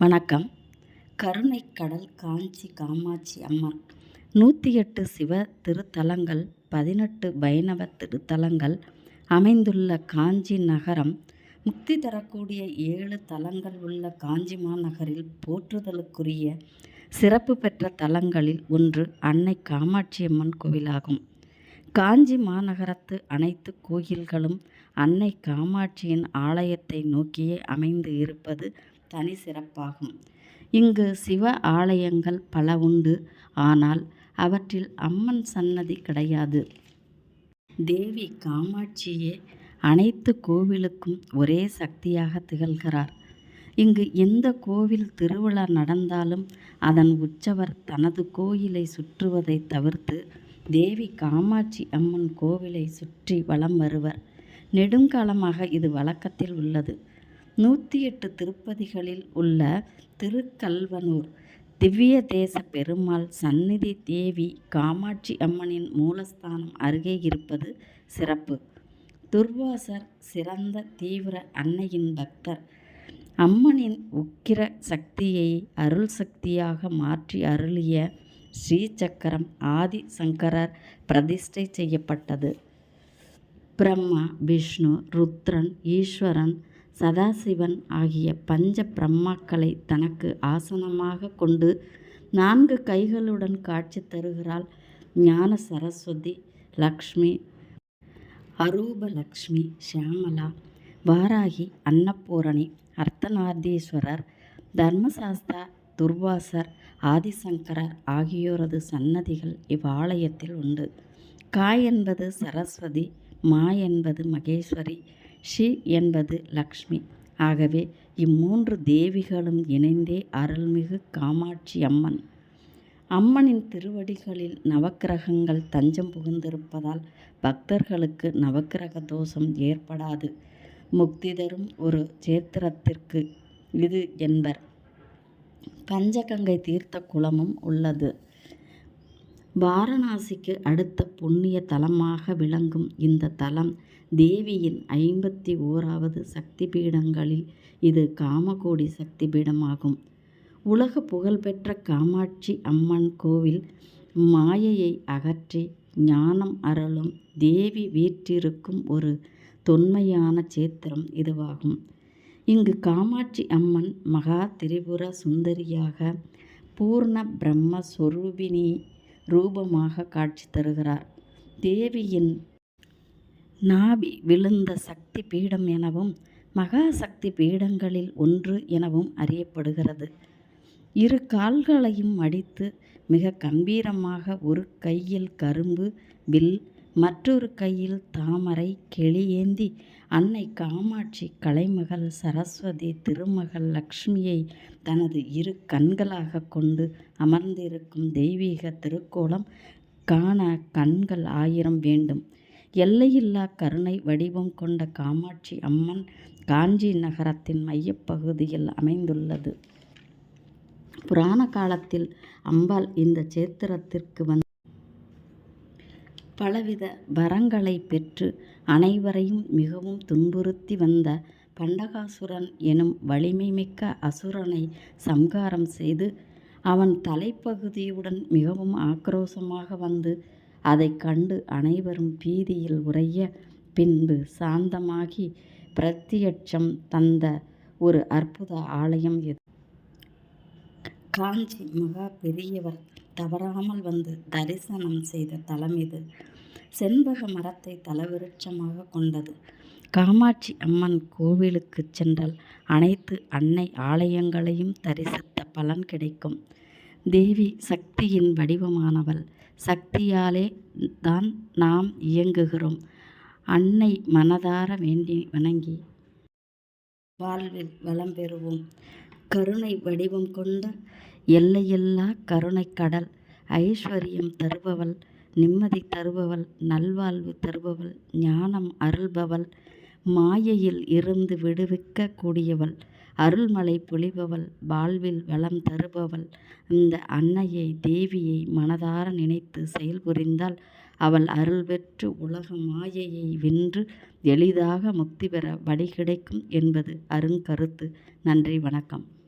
வணக்கம். கருணைக்கடல் காஞ்சி காமாட்சி அம்மன் நூற்றி எட்டு சிவ திருத்தலங்கள் பதினெட்டு வைணவ திருத்தலங்கள் அமைந்துள்ள காஞ்சி நகரம் முக்தி தரக்கூடிய ஏழு தலங்கள் உள்ள காஞ்சி மாநகரில் போற்றுதலுக்குரிய சிறப்பு பெற்ற தலங்களில் ஒன்று அன்னை காமாட்சியம்மன் கோவிலாகும். காஞ்சி மாநகரத்து அனைத்து கோயில்களும் அன்னை காமாட்சியின் ஆலயத்தை நோக்கியே அமைந்து இருப்பது தனி சிறப்பாகும். இங்கு சிவ ஆலயங்கள் பல உண்டு. ஆனால் அவற்றில் அம்மன் சன்னதி கிடையாது. தேவி காமாட்சியே அனைத்து கோவிலுக்கும் ஒரே சக்தியாக திகழ்கிறார். இங்கு எந்த கோவில் திருவிழா நடந்தாலும் அதன் உற்சவர் தனது கோயிலை சுற்றுவதை தவிர்த்து தேவி காமாட்சி அம்மன் கோவிலை சுற்றி வலம் வருவர். நெடுங்காலமாக இது வழக்கத்தில் உள்ளது. நூற்றி எட்டு திருப்பதிகளில் உள்ள திருக்கல்வனூர் திவ்ய தேச பெருமாள் சந்நிதி தேவி காமாட்சி அம்மனின் மூலஸ்தானம் அருகே இருப்பது சிறப்பு. துர்வாசர் சிறந்த தீவிர அன்னையின் பக்தர். அம்மனின் உக்கிர சக்தியை அருள் சக்தியாக மாற்றி அருளிய ஸ்ரீசக்கரம் ஆதி சங்கரர் பிரதிஷ்டை செய்யப்பட்டது. பிரம்மா விஷ்ணு ருத்ரன் ஈஸ்வரன் சதாசிவன் ஆகிய பஞ்ச பிரம்மாக்களை தனக்கு ஆசனமாக கொண்டு நான்கு கைகளுடன் காட்சி தருகிறாள் ஞான சரஸ்வதி லக்ஷ்மி அரூபலக்ஷ்மி ஷியாமலா வாராகி அன்னபூரணி அர்த்தநாதீஸ்வரர் தர்மசாஸ்தா துர்வாசர் ஆதிசங்கரர் ஆகியோரது சன்னதிகள் இவ்வாலயத்தில் உண்டு. காய் என்பது சரஸ்வதி மா என்பது மகேஸ்வரி ஷி என்பது லக்ஷ்மி. ஆகவே இம்மூன்று தேவிகளும் இணைந்தே அருள்மிகு காமாட்சி அம்மன். அம்மனின் திருவடிகளில் நவக்கிரகங்கள் தஞ்சம் புகுந்திருப்பதால் பக்தர்களுக்கு நவக்கிரக தோஷம் ஏற்படாது. முக்தி தரும் ஒரு சேத்திரத்திற்கு இது என்பர். பஞ்சகங்கை தீர்த்த குளமும் உள்ளது. வாரணாசிக்கு அடுத்த புண்ணிய தலமாக விளங்கும் இந்த தலம் தேவியின் ஐம்பத்தி ஓராவது சக்தி பீடங்களில் இது காமகோடி சக்தி பீடமாகும் உலக புகழ்பெற்ற காமாட்சி அம்மன் கோவில் மாயையை அகற்றி ஞானம் அருளும் தேவி வீற்றிருக்கும் ஒரு தொன்மையான சேத்திரம் இதுவாகும். இங்கு காமாட்சி அம்மன் மகா திரிபுர சுந்தரியாக பூர்ண பிரம்மஸ்வரூபிணி ரூபமாக காட்சி தருகிறார். தேவியின் நாபி விழுந்த சக்தி பீடம் எனவும் மகா சக்தி பீடங்களில் ஒன்று எனவும் அறியப்படுகிறது. இரு கால்களையும் அடித்து மிக கம்பீரமாக ஒரு கையில் கரும்பு வில் மற்றொரு கையில் தாமரை கெளியேந்தி அன்னை காமாட்சி கலைமகள் சரஸ்வதி திருமகள் லக்ஷ்மியை தனது இரு கண்களாக கொண்டு அமர்ந்திருக்கும் தெய்வீக திருக்கோலம் காண கண்கள் ஆயிரம் வேண்டும். எல்லையில்லா கருணை வடிவம் கொண்ட காமாட்சி அம்மன் காஞ்சி நகரத்தின் மையப்பகுதியில் அமைந்துள்ளது. புராண காலத்தில் அம்பாள் இந்த சேத்திரத்திற்கு வந்து பலவித வரங்களை பெற்று அனைவரையும் மிகவும் துன்புறுத்தி வந்த பண்டகாசுரன் எனும் வலிமை மிக்க அசுரனை சம்காரம் செய்து அவன் தலைப்பகுதியுடன் மிகவும் ஆக்ரோசமாக வந்து அதை கண்டு அனைவரும் பீதியில் உறைய பின்பு சாந்தமாகி பிரத்தியட்சம் தந்த ஒரு அற்புத ஆலயம் இது காஞ்சி மகா பெரியவர் தவறாமல் வந்து தரிசனம் செய்த தலம் இது. செண்பக மரத்தை தலவிருட்சமாக கொண்டது. காமாட்சி அம்மன் கோவிலுக்கு சென்றால் அனைத்து அன்னை ஆலயங்களையும் தரிசித்த பலன் கிடைக்கும். தேவி சக்தியின் வடிவமானவள். சக்தியாலே தான் நாம் இயங்குகிறோம். அன்னை மனதார வேண்டி வணங்கி வாழ்வில் வளம் பெறுவோம். கருணை வடிவம் கொண்ட எல்லையில்லா கருணை கடல் ஐஸ்வர்யம் தருபவள் நிம்மதி தருபவள் நல்வாழ்வு தருபவள் ஞானம் அருள்பவள் மாயையில் இருந்து விடுவிக்க கூடியவள் அருள்மலை பொழிபவள் வாழ்வில் வளம் தருபவள். இந்த அன்னையை தேவியை மனதார நினைத்து செயல்புரிந்தால் அவள் அருள் பெற்று உலக மாயையை வென்று எளிதாக முக்தி பெற வழி கிடைக்கும் என்பது அருங்கருத்து. நன்றி வணக்கம்.